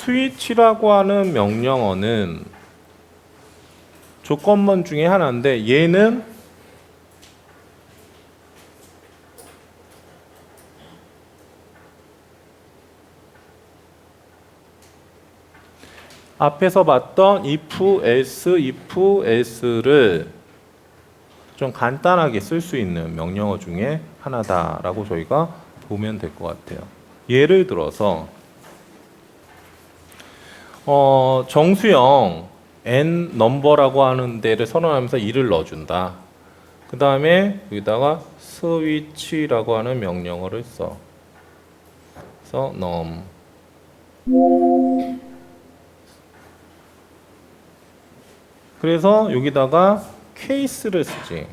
스위치라고 하는 명령어는 조건문 중에 하나인데 얘는 앞에서 봤던 if, else, if, else를 좀 간단하게 쓸 수 있는 명령어 중에 하나다라고 저희가 보면 될 것 같아요. 예를 들어서 어, 정수영 n 넘버라고 하는 데를 선언하면서 2를 넣어준다. 그 다음에 여기다가 스위치라고 하는 명령어를 써. 그래서 넘. 그래서 여기다가 케이스를 쓰지.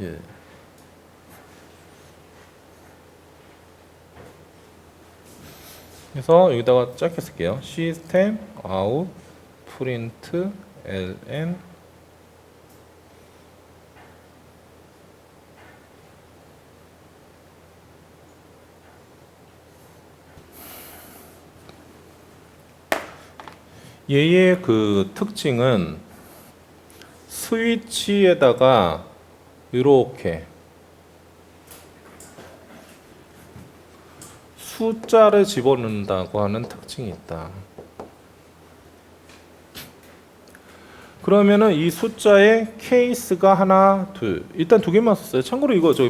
예. 그래서 여기다가 짧게 쓸게요. 시스템 아웃 프린트 ln 얘의 그 특징은 스위치에다가 이렇게 숫자를 집어넣는다고 하는 특징이 있다. 그러면은 이 숫자의 케이스가 하나, 둘. 일단 두 개만 썼어요. 참고로 이거 저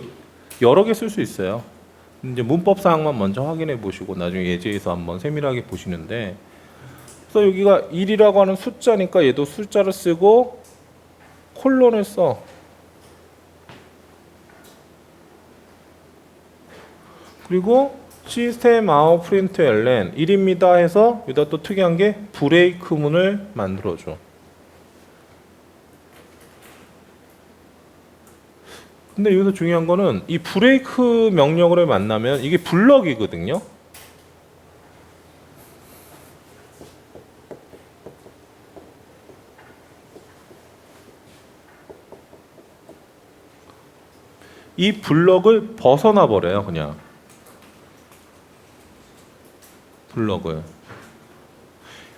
여러 개 쓸 수 있어요. 이제 문법 사항만 먼저 확인해 보시고 나중에 예제에서 한번 세밀하게 보시는데 그래서 여기가 1이라고 하는 숫자니까 얘도 숫자를 쓰고 콜론을 써. 그리고 시스템 아웃 프린트 ln 1입니다 해서 여기다 또 특이한 게 브레이크 문을 만들어 줘. 근데 여기서 중요한 거는 이 브레이크 명령어를 만나면 이게 블럭이거든요. 이 블럭을 벗어나 버려요, 그냥. 블럭을.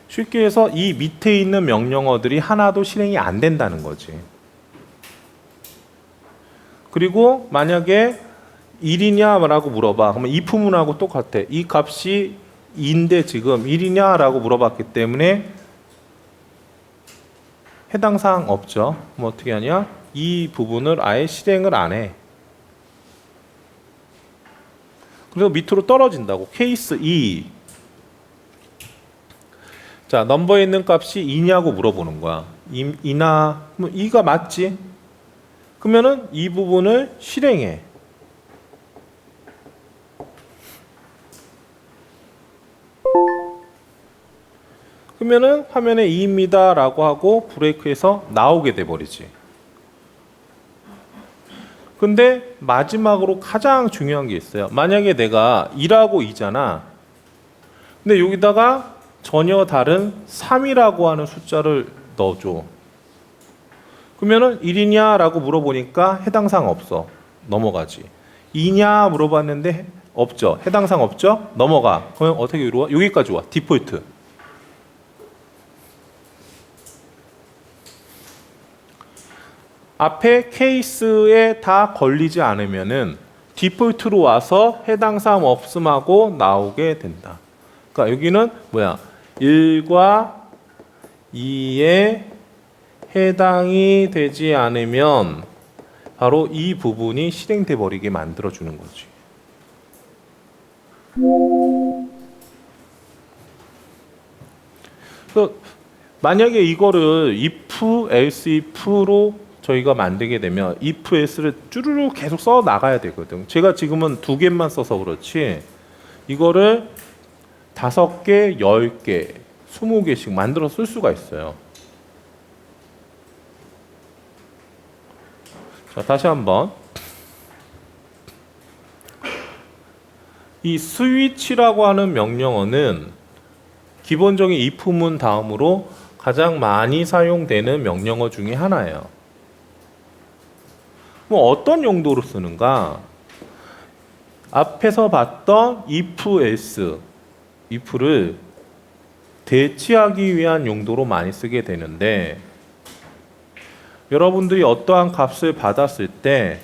쉽게 해서 이 밑에 있는 명령어들이 하나도 실행이 안 된다는 거지. 그리고 만약에 1이냐라고 물어봐. 그러면 if 문하고 똑같아. 이 값이 2인데 지금 1이냐라고 물어봤기 때문에 해당 사항 없죠. 뭐 어떻게 하냐? 이 부분을 아예 실행을 안 해. 그래서 밑으로 떨어진다고. 케이스 2. 자, 넘버에 있는 값이 2냐고 물어보는 거야. 이, 이나 뭐 2가 맞지? 그러면은 이 부분을 실행해. 그러면은 화면에 2입니다 라고 하고 브레이크에서 나오게 돼 버리지. 근데 마지막으로 가장 중요한 게 있어요. 만약에 내가 2라고 2잖아. 근데 여기다가 전혀 다른 3이라고 하는 숫자를 넣어줘. 그러면은 1이냐라고 물어보니까 해당 사항 없어. 넘어가지. 2냐 물어봤는데 없죠. 해당 사항 없죠? 넘어가. 그러면 어떻게 이루어? 여기까지 와. 디폴트. 앞에 케이스에 다 걸리지 않으면은 디폴트로 와서 해당 사항 없음하고 나오게 된다. 그러니까 여기는 뭐야? 1과 2에 해당이 되지 않으면 바로 이 부분이 실행돼 버리게 만들어 주는 거지. 그래서 만약에 이거를 if, else if로 저희가 만들게 되면 if, else를 쭈루루 계속 써 나가야 되거든. 제가 지금은 두 개만 써서 그렇지 이거를 다섯 개, 열 개, 스무 개씩 만들어 쓸 수가 있어요. 자, 다시 한번. 이 스위치라고 하는 명령어는 기본적인 if문 다음으로 가장 많이 사용되는 명령어 중에 하나예요. 뭐 어떤 용도로 쓰는가? 앞에서 봤던 if, else if를 대치하기 위한 용도로 많이 쓰게 되는데 여러분들이 어떠한 값을 받았을 때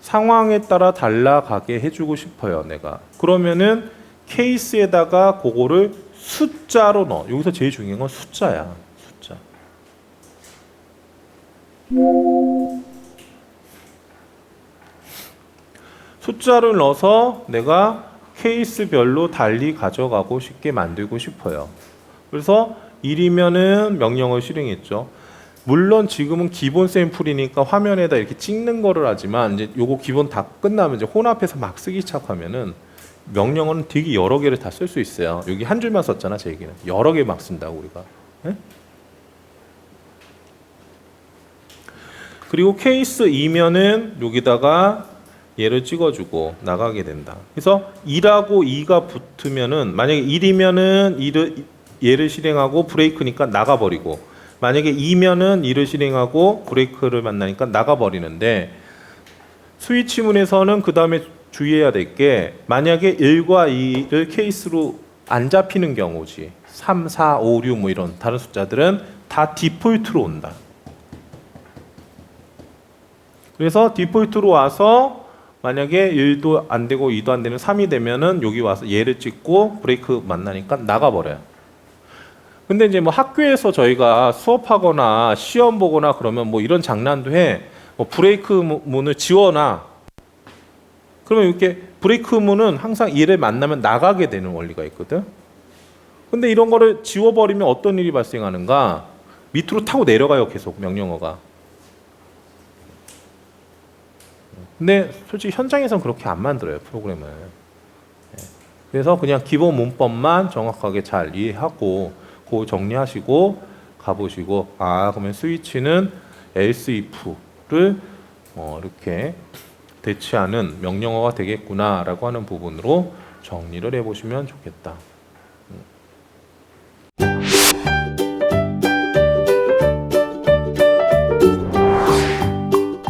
상황에 따라 달라가게 해주고 싶어요, 내가. 그러면은 케이스에다가 그거를 숫자로 넣어. 여기서 제일 중요한 건 숫자야, 숫자. 숫자를 넣어서 내가 케이스별로 달리 가져가고 싶게 만들고 싶어요. 그래서 1이면은 명령을 실행했죠. 물론 지금은 기본 샘플이니까 화면에다 이렇게 찍는 거를 하지만 이제 요거 기본 다 끝나면 이제 혼합해서 막 쓰기 시작하면은 명령어는 되게 여러 개를 다 쓸 수 있어요. 여기 한 줄만 썼잖아, 제 얘기는. 여러 개 막 쓴다고 우리가. 예? 그리고 케이스 2면은 여기다가 얘를 찍어주고 나가게 된다. 그래서 2라고 2가 붙으면은 만약에 1이면은 2를 얘를 실행하고 브레이크니까 나가버리고 만약에 2면은 2를 실행하고 브레이크를 만나니까 나가버리는데 스위치문에서는 그 다음에 주의해야 될 게 만약에 1과 2를 케이스로 안 잡히는 경우지 3, 4, 5, 6 뭐 이런 다른 숫자들은 다 디폴트로 온다. 그래서 디폴트로 와서 만약에 1도 안 되고 2도 안 되는 3이 되면은 여기 와서 얘를 찍고 브레이크 만나니까 나가버려요. 근데 이제 뭐 학교에서 저희가 수업하거나 시험 보거나 그러면 뭐 이런 장난도 해. 뭐 브레이크 무- 문을 지워놔. 그러면 이렇게 브레이크 문은 항상 얘를 만나면 나가게 되는 원리가 있거든. 근데 이런 거를 지워버리면 어떤 일이 발생하는가? 밑으로 타고 내려가요, 계속 명령어가. 근데 솔직히 현장에서는 그렇게 안 만들어요, 프로그램을. 예. 그래서 그냥 기본 문법만 정확하게 잘 이해하고 그 정리하시고 가보시고 아 그러면 스위치는 else if를 어, 이렇게 대체하는 명령어가 되겠구나라고 하는 부분으로 정리를 해보시면 좋겠다. 음.